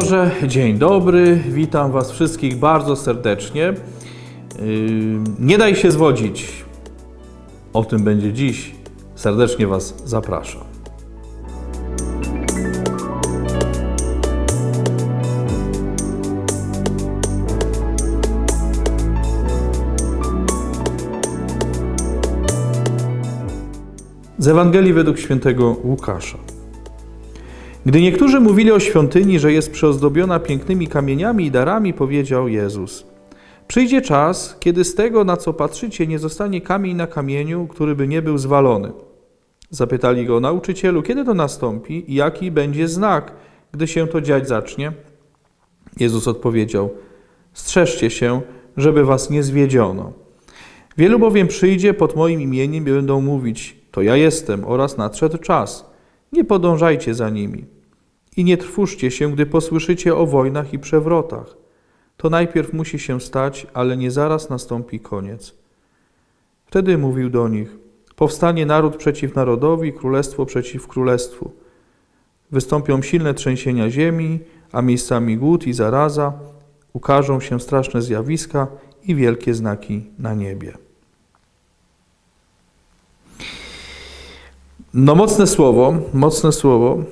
Boże, dzień dobry, witam Was wszystkich bardzo serdecznie. Yy, Nie daj się zwodzić. O tym będzie dziś. Serdecznie Was zapraszam. Z Ewangelii według świętego Łukasza. Gdy niektórzy mówili o świątyni, że jest przyozdobiona pięknymi kamieniami i darami, powiedział Jezus: Przyjdzie czas, kiedy z tego, na co patrzycie, nie zostanie kamień na kamieniu, który by nie był zwalony. Zapytali go, nauczycielu, kiedy to nastąpi i jaki będzie znak, gdy się to dziać zacznie? Jezus odpowiedział: Strzeżcie się, żeby was nie zwiedziono. Wielu bowiem przyjdzie pod moim imieniem i będą mówić: To ja jestem, oraz nadszedł czas. Nie podążajcie za nimi. I nie trwóżcie się, gdy posłyszycie o wojnach i przewrotach. To najpierw musi się stać, ale nie zaraz nastąpi koniec. Wtedy mówił do nich: Powstanie naród przeciw narodowi, królestwo przeciw królestwu. Wystąpią silne trzęsienia ziemi, a miejscami głód i zaraza, ukażą się straszne zjawiska i wielkie znaki na niebie. No, mocne słowo, mocne słowo.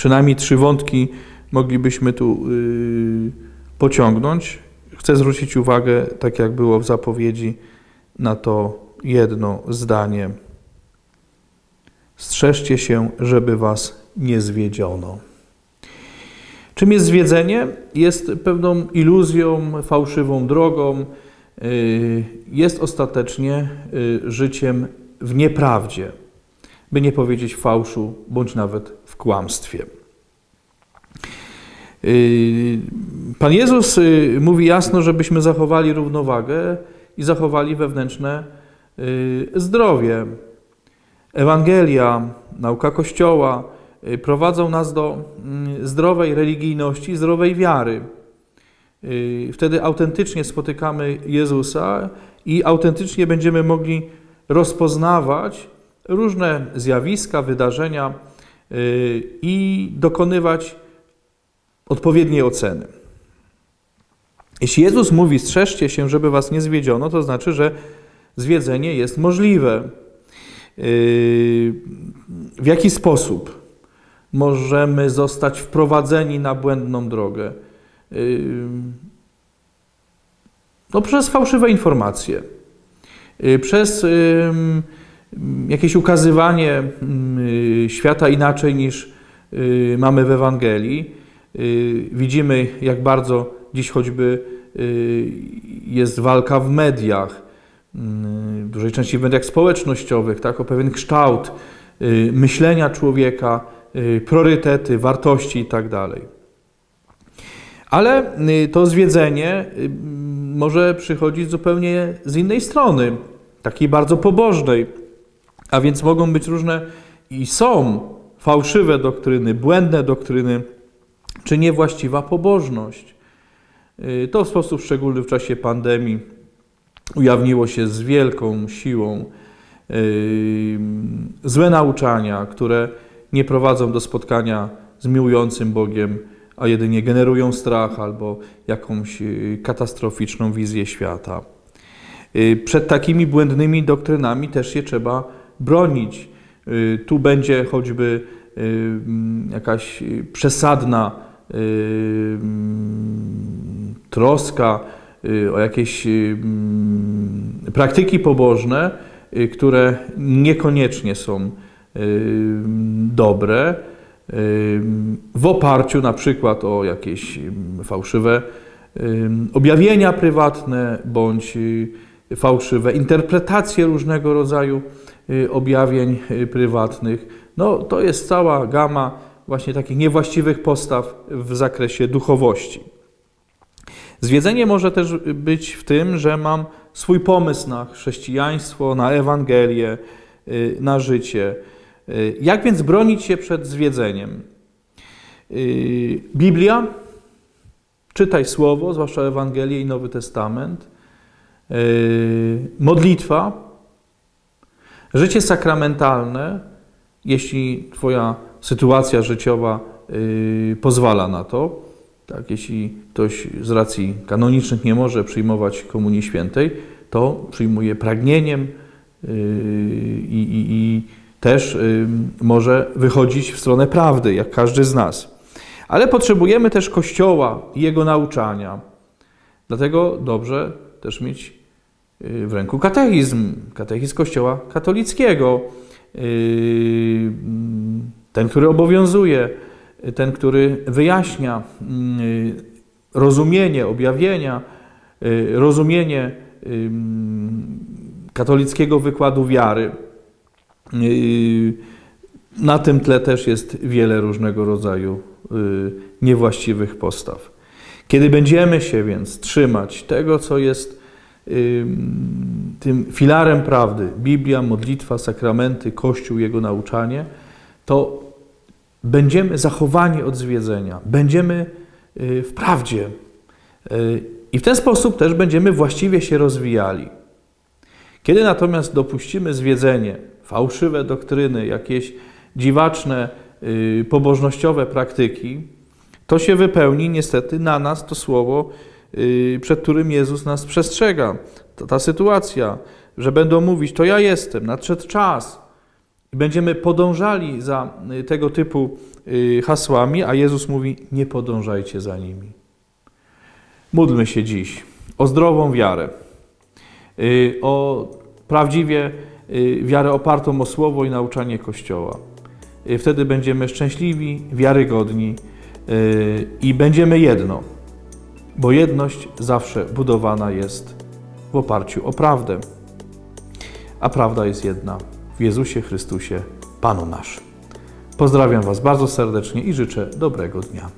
Przynajmniej trzy wątki moglibyśmy tu yy, pociągnąć. Chcę zwrócić uwagę, tak jak było w zapowiedzi, na to jedno zdanie. Strzeżcie się, żeby was nie zwiedziono. Czym jest zwiedzenie? Jest pewną iluzją, fałszywą drogą, yy, jest ostatecznie yy, życiem w nieprawdzie, by nie powiedzieć fałszu, bądź nawet kłamstwie. Yy, Pan Jezus yy, mówi jasno, żebyśmy zachowali równowagę i zachowali wewnętrzne yy, zdrowie. Ewangelia, nauka Kościoła prowadzą nas do yy, zdrowej religijności, zdrowej wiary. Wtedy autentycznie spotykamy Jezusa i autentycznie będziemy mogli rozpoznawać różne zjawiska, wydarzenia i dokonywać odpowiedniej oceny. Jeśli Jezus mówi, strzeżcie się, żeby was nie zwiedziono, to znaczy, że zwiedzenie jest możliwe. Yy, W jaki sposób możemy zostać wprowadzeni na błędną drogę? Yy, No, przez fałszywe informacje, przez jakieś ukazywanie yy, świata inaczej niż yy, mamy w Ewangelii. Yy, Widzimy, jak bardzo dziś choćby jest walka w mediach, w dużej części w mediach społecznościowych, tak, o pewien kształt myślenia człowieka, priorytety, wartości itd. Ale yy, to zwiedzenie może przychodzić zupełnie z innej strony, takiej bardzo pobożnej. A więc mogą być różne i są fałszywe doktryny, błędne doktryny, czy niewłaściwa pobożność. Yy, To w sposób szczególny w czasie pandemii ujawniło się z wielką siłą. Yy, Złe nauczania, które nie prowadzą do spotkania z miłującym Bogiem, a jedynie generują strach albo jakąś yy, katastroficzną wizję świata. Przed takimi błędnymi doktrynami też się trzeba bronić. Yy, Tu będzie choćby yy, jakaś yy, przesadna yy, troska yy, o jakieś yy, praktyki pobożne, które niekoniecznie są dobre, w oparciu na przykład o jakieś fałszywe objawienia prywatne bądź fałszywe interpretacje różnego rodzaju objawień yy, prywatnych. No, to jest cała gama właśnie takich niewłaściwych postaw w zakresie duchowości. Zwiedzenie może też być w tym, że mam swój pomysł na chrześcijaństwo, na Ewangelię, yy, na życie. Jak więc bronić się przed zwiedzeniem? Biblia, czytaj Słowo, zwłaszcza Ewangelię i Nowy Testament, modlitwa, życie sakramentalne, jeśli Twoja sytuacja życiowa y, pozwala na to. Tak, jeśli ktoś z racji kanonicznych nie może przyjmować Komunii Świętej, to przyjmuje pragnieniem y, i, i, też y, może wychodzić w stronę prawdy, jak każdy z nas. Ale potrzebujemy też Kościoła i jego nauczania. Dlatego dobrze też mieć w ręku katechizm, katechizm Kościoła katolickiego. Y, Ten, który obowiązuje, ten, który wyjaśnia y, rozumienie objawienia, y, rozumienie y, katolickiego wykładu wiary. Y, Na tym tle też jest wiele różnego rodzaju y, niewłaściwych postaw. Kiedy będziemy się więc trzymać tego, co jest tym filarem prawdy, Biblia, modlitwa, sakramenty, Kościół, jego nauczanie, to będziemy zachowani od zwiedzenia, będziemy y, w prawdzie Y, i w ten sposób też będziemy właściwie się rozwijali. Kiedy natomiast dopuścimy zwiedzenie, fałszywe doktryny, jakieś dziwaczne, y, pobożnościowe praktyki, to się wypełni niestety na nas to słowo, przed którym Jezus nas przestrzega. To ta sytuacja, że będą mówić, to ja jestem, nadszedł czas. Będziemy podążali za y, tego typu y, hasłami, a Jezus mówi, nie podążajcie za nimi. Módlmy się dziś o zdrową wiarę, y, o prawdziwie y, wiarę opartą o słowo i nauczanie Kościoła. Y, Wtedy będziemy szczęśliwi, wiarygodni y, i będziemy jedno, bo jedność zawsze budowana jest w oparciu o prawdę. A prawda jest jedna w Jezusie Chrystusie, Panu naszym. Pozdrawiam Was bardzo serdecznie i życzę dobrego dnia.